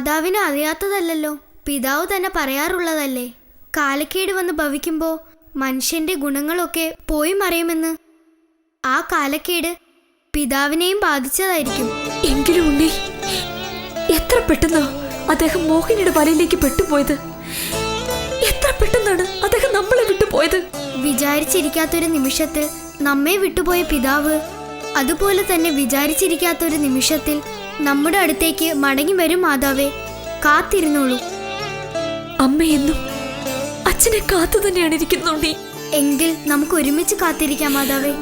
മാതാവിന് അറിയാത്തതല്ലല്ലോ. പിതാവ് തന്നെ പറയാറുള്ളതല്ലേ. കാലക്കേട് വന്ന് ഭവിക്കുമ്പോൾ മനുഷ്യന്റെ ഗുണങ്ങളൊക്കെ പോയി മറയുമെന്ന്. ആ കാലക്കേട് പിതാവിനെയും ബാധിച്ചതായിരിക്കും. എങ്കിലും ഉണ്ണി എത്ര പെട്ടെന്നോ അദ്ദേഹം മോഹിനിയുടെ വലയിലേക്ക് പെട്ടുപോയത്? എത്ര പെട്ടെന്നാണ് അദ്ദേഹം നമ്മളെ വിട്ടുപോയത്? വിചാരിച്ചിരിക്കാത്തൊരു നിമിഷത്തിൽ നമ്മെ വിട്ടുപോയ പിതാവ് അതുപോലെ തന്നെ വിചാരിച്ചിരിക്കാത്തൊരു നിമിഷത്തിൽ നമ്മുടെ അടുത്തേക്ക് മടങ്ങി വരും മാതാവേ. കാത്തിരുന്നോളൂ. അമ്മയെന്നും അച്ഛനെ കാത്തു തന്നെയാണ് ഇരിക്കുന്നുണ്ണി എങ്കിൽ നമുക്ക് ഒരുമിച്ച് കാത്തിരിക്കാം മാതാവേ.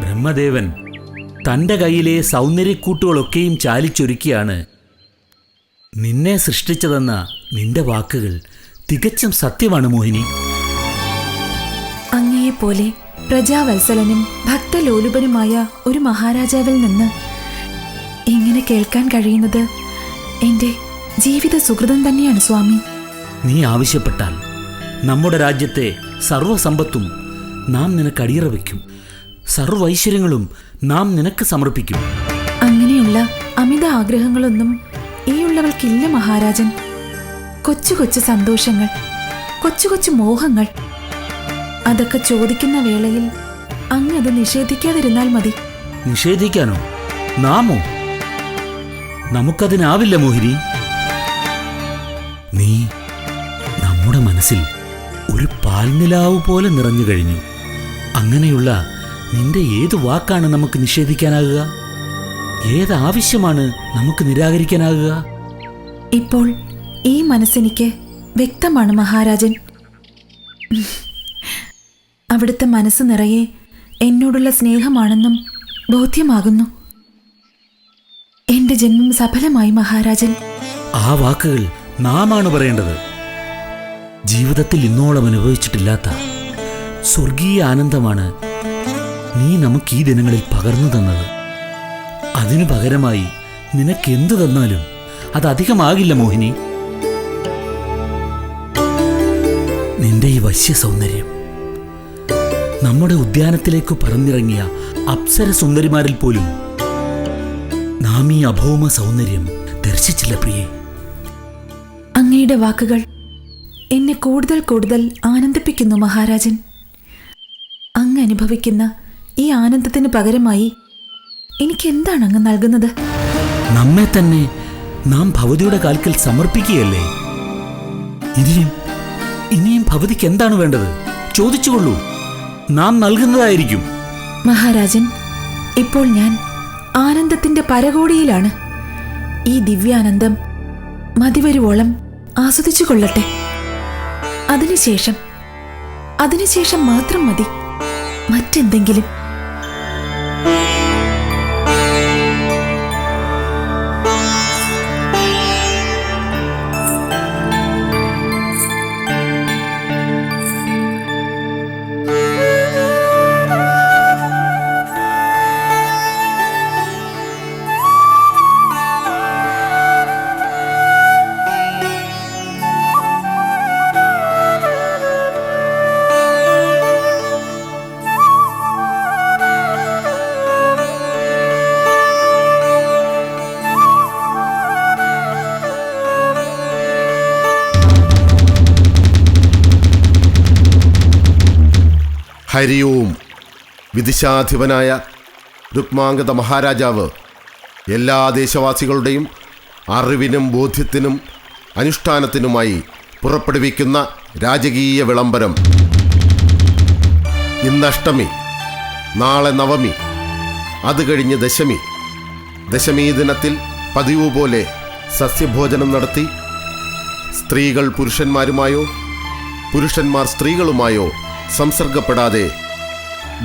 ബ്രഹ്മദേവൻ തന്റെ കയ്യിലെ സൗന്ദര്യക്കൂട്ടുകളൊക്കെയും ചാലിച്ചൊരുക്കിയാണ് നിന്നെ സൃഷ്ടിച്ചതെന്ന നിന്റെ വാക്കുകൾ തികച്ചും സത്യമാണ് മോഹിനി. അങ്ങയെപ്പോലെ പ്രജാവത്സലനും ഭക്തലോലുപനുമായ ഒരു മഹാരാജാവിൽ നിന്ന് എങ്ങനെ കേൾക്കാൻ കഴിയുന്നത് എന്റെ ജീവിത സുഹൃതം തന്നെയാണ് സ്വാമി. നീ ആവശ്യപ്പെട്ടാൽ നമ്മുടെ രാജ്യത്തെ സർവസമ്പത്തും നാം നിനക്ക് അടിയറ വയ്ക്കും. സർവൈശ്വര്യങ്ങളും നാം നിനക്ക് സമർപ്പിക്കും. അങ്ങനെയുള്ള അമിത ആഗ്രഹങ്ങളൊന്നും ഈ ഉള്ളവൾക്കില്ല മഹാരാജൻ. കൊച്ചു കൊച്ചു സന്തോഷങ്ങൾ കൊച്ചു കൊച്ചു മോഹങ്ങൾ. അതൊക്കെ ചോദിക്കുന്ന വേളയിൽ അങ്ങ് അത് നിഷേധിക്കാതിരുന്നാൽ മതി. നിഷേധിക്കാനോ? നാമോ? നമുക്കതിനാവില്ല മോഹിനി. നീ നമ്മുടെ മനസ്സിൽ ഒരു പാൽനിലാവ് പോലെ നിറഞ്ഞു കഴിഞ്ഞു. അങ്ങനെയുള്ള നിന്റെ ഏത് വാക്കാണ് നമുക്ക് നിഷേധിക്കാനാകുക? ഏത് ആവശ്യമാണ് നമുക്ക് നിരാകരിക്കാനാകുക? ഇപ്പോൾ ഈ മനസ്സെനിക്ക് വ്യക്തമാണ് മഹാരാജൻ. അവിടുത്തെ മനസ്സ് നിറയെ എന്നോടുള്ള സ്നേഹമാണെന്നും ബോധ്യമാകുന്നു. എന്റെ ജന്മം സഫലമായി മഹാരാജൻ. ആ വാക്കുകൾ നാമാണ് പറയേണ്ടത്. ജീവിതത്തിൽ ഇന്നോളം അനുഭവിച്ചിട്ടില്ലാത്ത സ്വർഗീയ ആനന്ദമാണ് നീ നമുക്ക് ഈ ദിനങ്ങളിൽ പകർന്നു തന്നത്. അതിനു പകരമായി നിനക്ക് എന്തു തന്നാലും അത് മോഹിനി. നിന്റെ ഈ വശ്യ സൗന്ദര്യം നമ്മുടെ ഉദ്യാനത്തിലേക്ക് പറന്നിറങ്ങിയ അപ്സര സുന്ദരിമാരിൽ പോലും നാം ഈ അഭൗമ സൗന്ദര്യം ദർശിച്ചില്ല പ്രിയെ. അങ്ങയുടെ വാക്കുകൾ എന്നെ കൂടുതൽ കൂടുതൽ ആനന്ദിപ്പിക്കുന്നു മഹാരാജൻ. അങ്ങ് അനുഭവിക്കുന്ന ഈ ആനന്ദത്തിന് പകരമായി എനിക്ക് എന്താണ് അങ്ങ് നൽകുന്നത്? നമ്മെ തന്നെ നാം ഭവതിയുടെ കാൽക്കൽ സമർപ്പിക്കുകയല്ലേ? ഇനിയും ഇനിയും ഭവതിക്ക് എന്താണ് വേണ്ടത്? ചോദിച്ചുകൊള്ളൂ. നാം നൽകുന്നതായിരിക്കും. മഹാരാജൻ ഇപ്പോൾ ഞാൻ ആനന്ദത്തിന്റെ പരകോടിയിലാണ്. ഈ ദിവ്യാനന്ദം മതിവരുവോളം ആസ്വദിച്ചു കൊള്ളട്ടെ. അതിനുശേഷം അതിനുശേഷം മാത്രം മതി. മറ്റെന്തെങ്കിലും ഹരി വിദിശാധിപനായ രുക്മാംഗത മഹാരാജാവ് എല്ലാ ദേശവാസികളുടെയും അറിവിനും ബോധ്യത്തിനും അനുഷ്ഠാനത്തിനുമായി പുറപ്പെടുവിക്കുന്ന രാജകീയ വിളംബരം. ഇന്നഷ്ടമി നാളെ നവമി അത് കഴിഞ്ഞ് ദശമി. ദശമി ദിനത്തിൽ പതിവ് പോലെ സസ്യഭോജനം നടത്തി സ്ത്രീകൾ പുരുഷന്മാരുമായോ പുരുഷന്മാർ സ്ത്രീകളുമായോ സംസർഗപ്പെടാതെ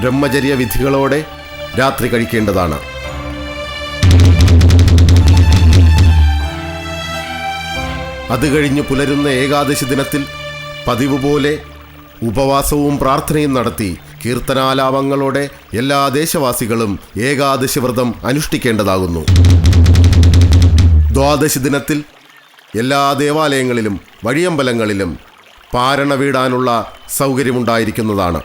ബ്രഹ്മചര്യ വിധികളോടെ രാത്രി കഴിക്കേണ്ടതാണ്. അത് കഴിഞ്ഞ് പുലരുന്ന ഏകാദശി ദിനത്തിൽ പതിവ് പോലെ ഉപവാസവും പ്രാർത്ഥനയും നടത്തി കീർത്തനാലാപങ്ങളോടെ എല്ലാ ദേശവാസികളും ഏകാദശി വ്രതം അനുഷ്ഠിക്കേണ്ടതാകുന്നു. ദ്വാദശി ദിനത്തിൽ എല്ലാ ദേവാലയങ്ങളിലും വഴിയമ്പലങ്ങളിലും പാരണ വീടാനുള്ള സൗകര്യമുണ്ടായിരിക്കുന്നതാണ്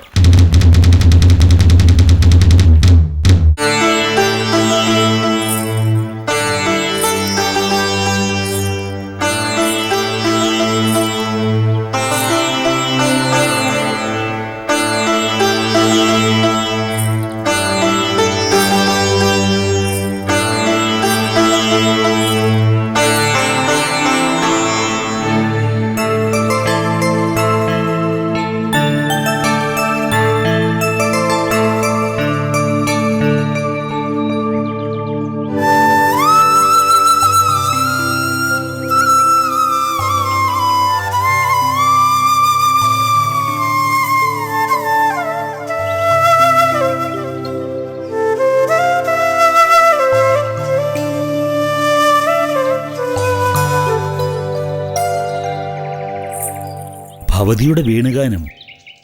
ഭവതിയുടെ വീണുഗാനം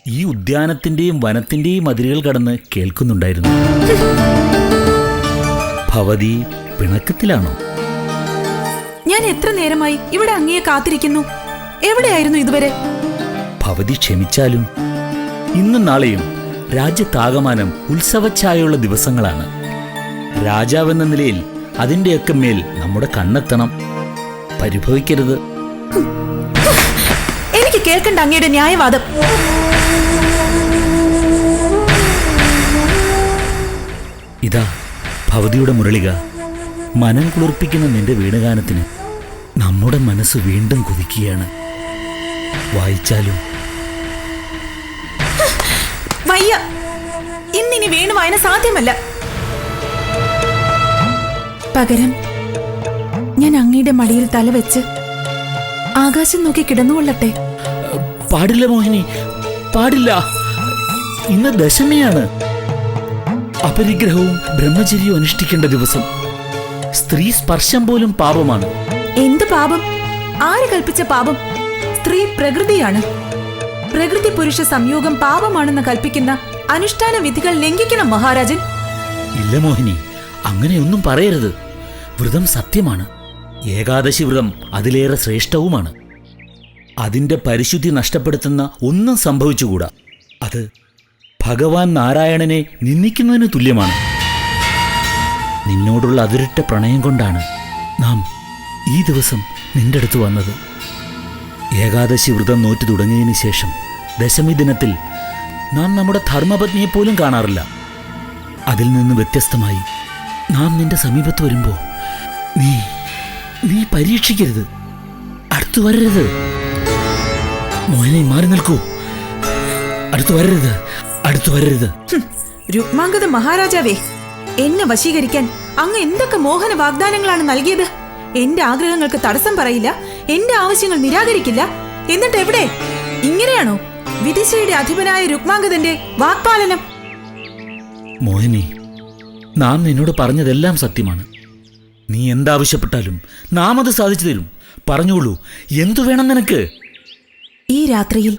ഈ ഉദ്യാനത്തിന്റെയും വനത്തിന്റെയും അതിരുകൾ കടന്ന് കേൾക്കുന്നുണ്ടായിരുന്നു. ഭവതി പിണക്കത്തിലാണോ? ഞാൻ എത്ര നേരമായി ഇവിടെ അങ്ങയെ കാത്തിരിക്കുന്നു? എവിടെയായിരുന്നു ഇതുവരെ? ഭവതി ക്ഷമിച്ചാലും ഇന്നും നാളെയും രാജ്യത്താകമാനം ഉത്സവച്ഛായുള്ള ദിവസങ്ങളാണ്. രാജാവെന്ന നിലയിൽ അതിന്റെയൊക്കെ മേൽ നമ്മുടെ കണ്ണെത്തണം. പരിഭവിക്കരുത്. കേൾക്കണ്ട അങ്ങയുടെ ന്യായവാദം. ഇതാ ഭവതിയുടെ മുരളിക. മനം കുളിർപ്പിക്കുന്ന നിന്റെ വീണുഗാനത്തിന് നമ്മുടെ മനസ്സ് വീണ്ടും കുതിക്കുകയാണ്. വായിച്ചാലും? വയ്യ. ഇന്നിനി വീണു വായന സാധ്യമല്ല. പകരം ഞാൻ അങ്ങയുടെ മടിയിൽ തലവെച്ച് ആകാശം നോക്കി കിടന്നുകൊള്ളട്ടെ. പാടില്ല മോഹിനി. പാടില്ല. ഇന്ന് ദശമിയാണ്. അപരിഗ്രഹവും ബ്രഹ്മചര്യവും അനുഷ്ഠിക്കേണ്ട ദിവസം. സ്ത്രീ സ്പർശം പോലും പാപമാണ്. എന്ത് പാപം? ആര് കൽപ്പിച്ച പാപം? സ്ത്രീ പ്രകൃതിയാണ്. പ്രകൃതി പുരുഷ സംയോഗം പാപമാണെന്ന് കൽപ്പിക്കുന്ന അനുഷ്ഠാന വിധികൾ ലംഘിക്കണം മഹാരാജൻ. ഇല്ല മോഹിനി അങ്ങനെയൊന്നും പറയരുത്. വ്രതം സത്യമാണ്. ഏകാദശി വ്രതം അതിലേറെ ശ്രേഷ്ഠവുമാണ്. അതിന്റെ പരിശുദ്ധി നഷ്ടപ്പെടുത്തുന്ന ഒന്നും സംഭവിച്ചുകൂടാ. അത് ഭഗവാൻ നാരായണനെ നിന്ദിക്കുന്നതിന് തുല്യമാണ്. നിന്നോടുള്ള അതിരിട്ട പ്രണയം കൊണ്ടാണ് നാം ഈ ദിവസം നിന്റെ അടുത്ത് വന്നത്. ഏകാദശി വ്രതം നോറ്റു തുടങ്ങിയതിന് ശേഷം ദശമി ദിനത്തിൽ നാം നമ്മുടെ ധർമ്മപത്നിയെ പോലും കാണാറില്ല. അതിൽ നിന്ന് വ്യത്യസ്തമായി നാം നിന്റെ സമീപത്ത് വരുമ്പോൾ നീ നീ പരീക്ഷിക്കരുത്. അടുത്തു വരരുത്. മോഹനെ മാറി നിൽക്കൂ. അടുത്തു വരരുത് അടുത്തു വരരുത്. രുക്മാംഗത മഹാരാജാവേ എന്നെ വശീകരിക്കാൻ അങ്ങ് എന്തൊക്കെ മോഹന വാഗ്ദാനങ്ങളാണ് നൽകിയത്? എന്റെ ആഗ്രഹങ്ങൾക്ക് തടസ്സം പറയില്ല എന്റെ ആവശ്യങ്ങൾ നിരാകരിക്കില്ല. എന്നിട്ട് എവിടെ? ഇങ്ങനെയാണോ? വിദിശയുടെ അധിപനായ രുക്മാംഗതന്റെ വാക്പാലനം. മോഹിനി നാം നിന്നോട് പറഞ്ഞതെല്ലാം സത്യമാണ്. നീ എന്താവശ്യപ്പെട്ടാലും നാം അത് സാധിച്ചു തരും. പറഞ്ഞോളൂ എന്തു വേണം നിനക്ക്? ഈ രാത്രിയിൽ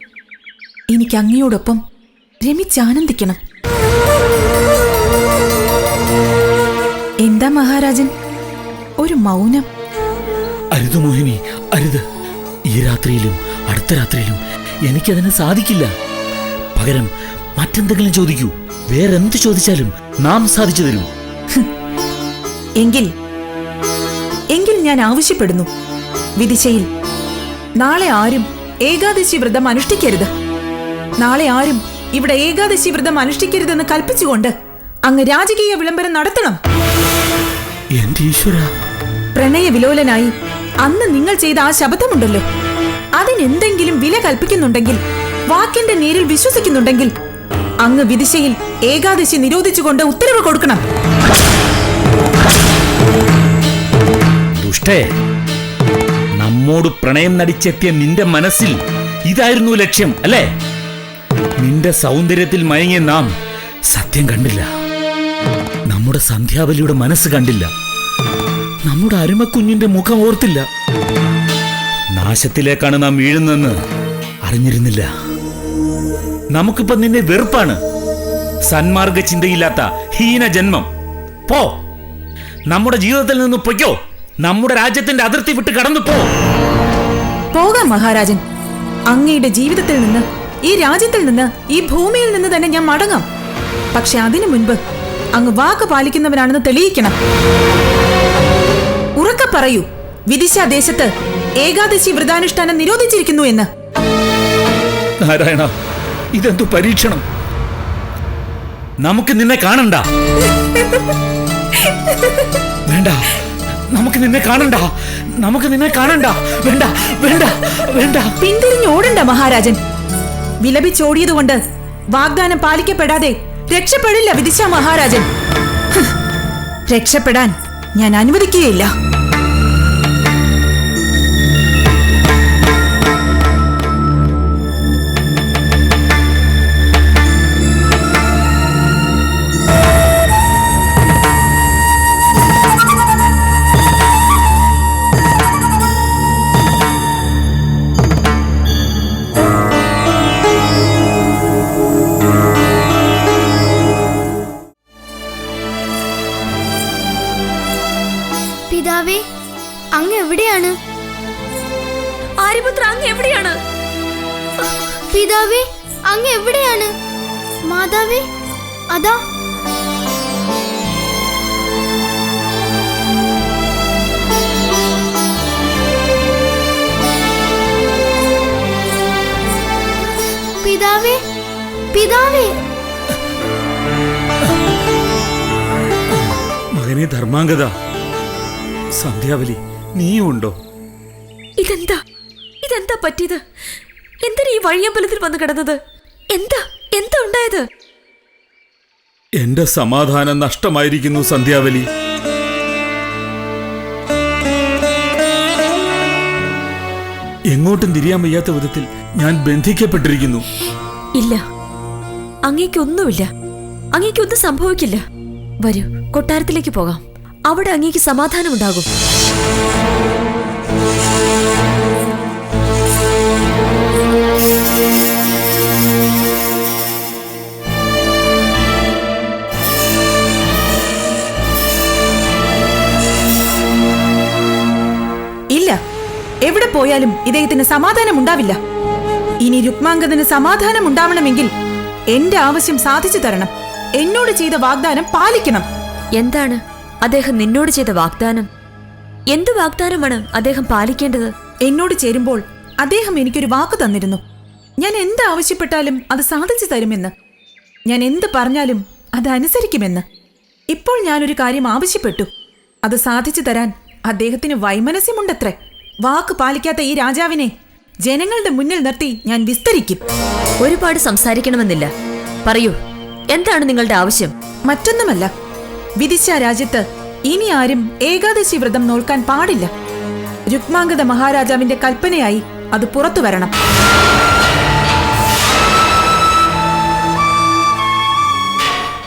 എനിക്ക് അങ്ങയോടൊപ്പം രമിച്ചാനന്ദിക്കണം എന്താ മഹാരാജൻ? ഒരു മൗനം. അരുത് മോഹിനി അരുത്. ഈ രാത്രിയിലും അടുത്ത രാത്രിയിലും എനിക്കതിന് സാധിക്കില്ല. പകരം മറ്റെന്തെങ്കിലും ചോദിക്കൂ. വേറെന്ത് ചോദിച്ചാലും നാം സാധിച്ചു തരും. എങ്കിൽ എങ്കിൽ ഞാൻ ആവശ്യപ്പെടുന്നു. വിദിശയിൽ നാളെ ആരും ഏകാദശി വ്രതം അനുഷ്ഠിക്കരുത്. നാളെ ആരും ഇവിടെ ഏകാദശി വ്രതം അനുഷ്ഠിക്കരുതെന്ന് കൽപ്പിച്ചുകൊണ്ട് അങ്ങ് രാജകീയ വിളംബരം നടത്തണം. പ്രണയ വിലോലനായി അന്ന് നിങ്ങൾ ചെയ്ത ആ ശബ്ദമുണ്ടല്ലോ അതിനെന്തെങ്കിലും വില കൽപ്പിക്കുന്നുണ്ടെങ്കിൽ വാക്കിന്റെ നേരിൽ വിശ്വസിക്കുന്നുണ്ടെങ്കിൽ അങ്ങ് വിദിശയിൽ ഏകാദശി നിരോധിച്ചുകൊണ്ട് ഉത്തരവ് കൊടുക്കണം. ദുഷ്ടേ നമ്മോട് പ്രണയം നടിച്ചെത്തിയ നിന്റെ മനസ്സിൽ ഇതായിരുന്നു ലക്ഷ്യം അല്ലേ? നിന്റെ സൗന്ദര്യത്തിൽ മയങ്ങിയ നാം സത്യം കണ്ടില്ല. നമ്മുടെ സന്ധ്യാവലിയുടെ മനസ്സ് കണ്ടില്ല. നമ്മുടെ അരുമക്കുഞ്ഞിന്റെ മുഖം ഓർത്തില്ല. നാശത്തിലേക്കാണ് നാം വീഴുന്നതെന്ന് അറിഞ്ഞിരുന്നില്ല. നമുക്കിപ്പോ നിന്നെ വെറുപ്പാണ്. സന്മാർഗ ചിന്തയില്ലാത്ത ഹീന ജന്മം. പോ. നമ്മുടെ ജീവിതത്തിൽ നിന്ന് പൊയ്ക്കോ. നമ്മുടെ രാജ്യത്തിന്റെ അതിർത്തി വിട്ട് കടന്നു പോ. പോകാം മഹാരാജൻ. അങ്ങയുടെ ജീവിതത്തിൽ നിന്ന് ഈ രാജ്യത്തിൽ നിന്ന് ഈ ഭൂമിയിൽ നിന്ന് തന്നെ ഞാൻ മടങ്ങാം. പക്ഷെ അതിനു മുൻപ് അങ്ങ് വാക്ക് പാലിക്കുന്നവനാണെന്ന് തെളിയിക്കണം. ഉറക്കെ പറയൂ വിദിശ ദേശത്ത് ഏകാദശി വ്രതാനുഷ്ഠാനം നിരോധിച്ചിരിക്കുന്നു എന്ന്. നാരായണ ഇതെന്തു പരീക്ഷണം? നമുക്ക് നിന്നെ കാണണ്ട. വേണ്ട. നമുക്ക് നിന്നെ കാണണ്ട. നമുക്ക് നിന്നെ കാണണ്ട. വേണ്ട വേണ്ട വേണ്ട. പിന്തിരിഞ്ഞ് ഓടണ്ട മഹാരാജൻ. വിലപിച്ചോടിയതുകൊണ്ട് വാഗ്ദാനം പാലിക്കപ്പെടാതെ രക്ഷപ്പെടില്ല വിദിശ മഹാരാജൻ. രക്ഷപ്പെടാൻ ഞാൻ അനുവദിക്കുകയില്ല. പിതാവേ അങ്ങ് എവിടെയാണ്? ആര്യപുത്ര അങ്ങ് എവിടെയാണ്? പിതാവേ അങ്ങ് എവിടെയാണ്? മാതാവേ അതാ. പിതാവേ പിതാവേ. മകനെ ധർമാംഗത സന്ധ്യാവലി നീയും ഉണ്ടോ? ഇതെന്താ? ഇതെന്താ പറ്റിയത്? എന്തിനാ ഈ വഴിയമ്പലത്തിൽ വന്ന് കിടന്നത്? എന്താ? എന്താ ഉണ്ടായത്? എന്റെ സമാധാനം നഷ്ടമായിരിക്കുന്നു സന്ധ്യാവലി. എങ്ങോട്ടും തിരിയാൻ വയ്യാത്ത വിധത്തിൽ ഞാൻ ബന്ധിക്കപ്പെട്ടിരിക്കുന്നു. ഇല്ല. അങ്ങേക്കൊന്നുമില്ല. അങ്ങേക്കൊന്നും സംഭവിക്കില്ല. വരൂ കൊട്ടാരത്തിലേക്ക് പോകാം. അവിടെ അങ്ങേക്ക് സമാധാനമുണ്ടാകും. ഇല്ല. എവിടെ പോയാലും ഇദ്ദേഹത്തിന് സമാധാനം ഉണ്ടാവില്ല ഇനി രുക്മാംഗതന് സമാധാനം ഉണ്ടാവണമെങ്കിൽ എന്റെ ആവശ്യം സാധിച്ചു തരണം. എന്നോട് ചെയ്ത വാഗ്ദാനം പാലിക്കണം. എന്താണ്? അദ്ദേഹം നിന്നോട് ചെയ്ത വാഗ്ദാനം. എന്ത് വാഗ്ദാനമാണ് അദ്ദേഹം പാലിക്കേണ്ടത്? എന്നോട് ചേരുമ്പോൾ അദ്ദേഹം എനിക്കൊരു വാക്ക് തന്നിരുന്നു. ഞാൻ എന്ത് ആവശ്യപ്പെട്ടാലും അത് സാധിച്ചു തരുമെന്ന്. ഞാൻ എന്ത് പറഞ്ഞാലും അത് അനുസരിക്കുമെന്ന്. ഇപ്പോൾ ഞാനൊരു കാര്യം ആവശ്യപ്പെട്ടു. അത് സാധിച്ചു തരാൻ അദ്ദേഹത്തിന് വൈമനസ്യമുണ്ടത്രേ. വാക്ക് പാലിക്കാത്ത ഈ രാജാവിനെ ജനങ്ങളുടെ മുന്നിൽ നിർത്തി ഞാൻ വിസ്തരിക്കും. ഒരുപാട് സംസാരിക്കണമെന്നില്ല. പറയൂ എന്താണ് നിങ്ങളുടെ ആവശ്യം? മറ്റൊന്നുമല്ല. വിദിശ രാജ്യത്ത് ഇനി ആരും ഏകാദശി വ്രതം നോൽക്കാൻ പാടില്ല. രുക്മാംഗത മഹാരാജാവിന്റെ കൽപ്പനയായി അത് പുറത്തു വരണം.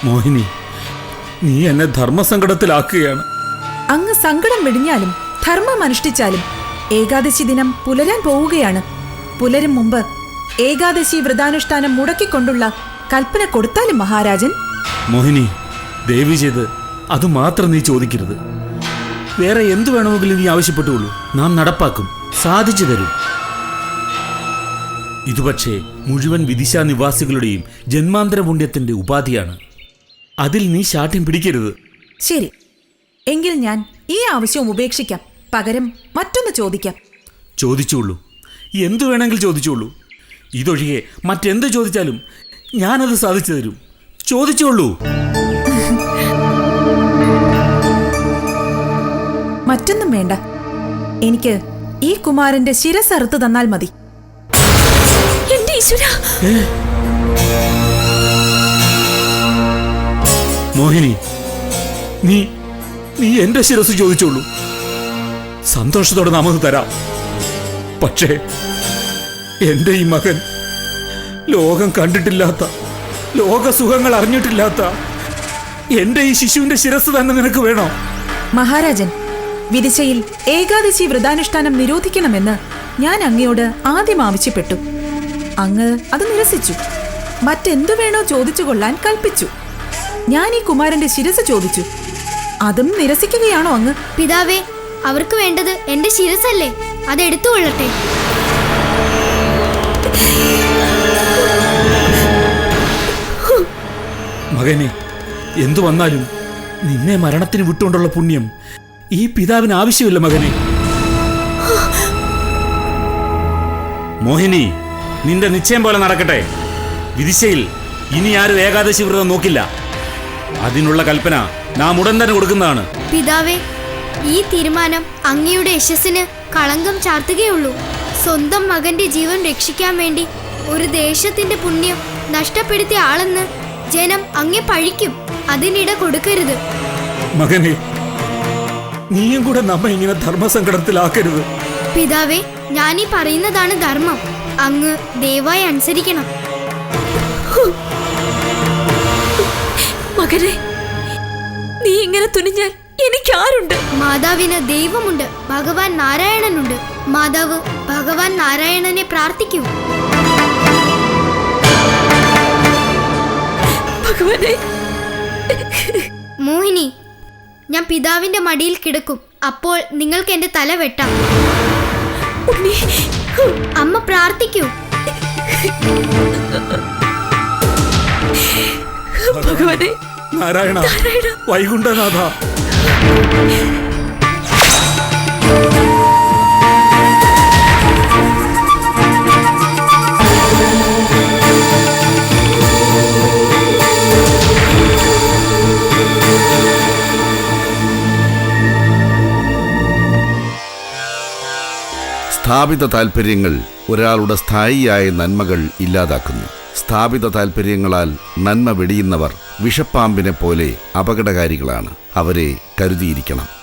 മോഹിനി നീ എന്നെ ധർമ്മസങ്കടത്തിലാക്കുകയാണ്. അങ്ങ് സങ്കടം വെടിഞ്ഞാലും ധർമ്മം അനുഷ്ഠിച്ചാലും ഏകാദശി ദിനം പുലരാൻ പോവുകയാണ്. പുലരും മുമ്പ് ഏകാദശി വ്രതാനുഷ്ഠാനം മുടക്കിക്കൊണ്ടുള്ള കൽപ്പന കൊടുത്താലും മഹാരാജൻ? മോഹിനി ദേവി ചെയ്ത് അത് മാത്രം നീ ചോദിക്കരുത്. വേറെ എന്തു വേണമെങ്കിലും നീ ആവശ്യപ്പെട്ടുള്ളൂ നാം നടപ്പാക്കും. സാധിച്ചു തരും. ഇത് പക്ഷേ മുഴുവൻ വിദിശാ നിവാസികളുടെയും ജന്മാന്തര പുണ്യത്തിന്റെ ഉപാധിയാണ്. അതിൽ നീ ശാഠ്യം പിടിക്കരുത്. ശരി. എങ്കിൽ ഞാൻ ഈ ആവശ്യവും ഉപേക്ഷിക്കാം. പകരം മറ്റൊന്ന് ചോദിക്കാം. ചോദിച്ചോളൂ എന്തു വേണമെങ്കിൽ ചോദിച്ചോളൂ ഇതൊഴികെ മറ്റെന്ത് ചോദിച്ചാലും ഞാനത് സാധിച്ചു തരും. ചോദിച്ചോളൂ മറ്റൊന്നും വേണ്ട. എനിക്ക് ഈ കുമാരന്റെ ശിരസ് അറുത്ത് തന്നാൽ മതി. എന്റെ ഈശ്വര. മോഹിനി നീ നീ എന്റെ ശിരസ് ചോദിച്ചോളൂ. സന്തോഷത്തോടെ നമുക്ക് തരാം. പക്ഷേ എന്റെ ഈ മകൻ ലോകം കണ്ടിട്ടില്ലാത്ത ലോകസുഖങ്ങൾ അറിഞ്ഞിട്ടില്ലാത്ത എന്റെ ഈ ശിശുവിന്റെ ശിരസ് തന്നെ നിനക്ക് വേണോ? മഹാരാജൻ വിദിശയിൽ ഏകാദശി വ്രതാനുഷ്ഠാനം നിരോധിക്കണമെന്ന് ഞാൻ അങ്ങയോട് ആദ്യം ആവശ്യപ്പെട്ടു. അങ്ങ് അത് നിരസിച്ചു. മറ്റെന്തു വേണോ ചോദിച്ചു കൊള്ളാൻ കൽപ്പിച്ചു. ഞാൻ ഈ കുമാരന്റെ ശിരസ് ചോദിച്ചു. അതും നിരസിക്കുകയാണോ അങ്ങ്? പിതാവേ അവർക്ക് വേണ്ടത് എന്റെ ശിരസല്ലേ അതെടുത്തുകൊള്ളട്ടെ മകനെ എന്തു വന്നാലും നിന്നെ മരണത്തിന് വിട്ടുകൊണ്ടുള്ള പുണ്യം ഈ പിതാവിന് ആവശ്യമില്ല മകനെ. മോഹിനി നിന്റെ നിശ്ചയം പോലെ നടക്കട്ടെ. വിദിശയിൽ ഇനി ആരും ഏകാദശി വ്രതം നോക്കില്ല. അതിനുള്ള കൽപ്പന നാം ഉടൻ തന്നെ കൊടുക്കുന്നതാണ്. പിതാവേ ഈ തീരുമാനം അങ്ങയുടെ യശസ്സിന് കളങ്കം ചാർത്തുകയുള്ളൂ. സ്വന്തം മകന്റെ ജീവൻ രക്ഷിക്കാൻ വേണ്ടി ഒരു ദേശത്തിന്റെ പുണ്യം നഷ്ടപ്പെടുത്തിയ ആളെന്ന് ജനം അങ്ങെ പഴിക്കും. അതിനിട കൊടുക്കരുത്. മകനെ നീയും കൂടെ നമ്മ ഇങ്ങനെ ധർമ്മസങ്കടത്തിലാക്കരുത്. പിതാവേ ഞാനീ പറയുന്നതാണ് ധർമ്മം. അങ്ങ് ദയവായി അനുസരിക്കണം. മകനെ നീ ഇങ്ങനെ തുനിഞ്ഞാൽ എനിക്കാരുണ്ട്? മാതാവിന് ദൈവമുണ്ട് ഭഗവാൻ നാരായണനുണ്ട്. മാതാവ് ഭഗവാൻ നാരായണനെ പ്രാർത്ഥിക്കൂ. ഭഗവാനെ. മോഹിനി ഞാൻ പിതാവിന്റെ മടിയിൽ കിടക്കും. അപ്പോൾ നിങ്ങൾക്ക് എന്റെ തല വെട്ടാം. അമ്മ പ്രാർത്ഥിക്കൂ. ഭഗവാനെ. നാരായണ. വൈകുണ്ഠനാഥ. സ്ഥാപിത താൽപ്പര്യങ്ങൾ ഒരാളുടെ സ്ഥായിയായ നന്മകൾ ഇല്ലാതാക്കുന്നു. സ്ഥാപിത താൽപ്പര്യങ്ങളാൽ നന്മ വെടിയുന്നവർ വിഷപ്പാമ്പിനെ പോലെ അപകടകാരികളാണ്. അവരെ കരുതിയിരിക്കണം.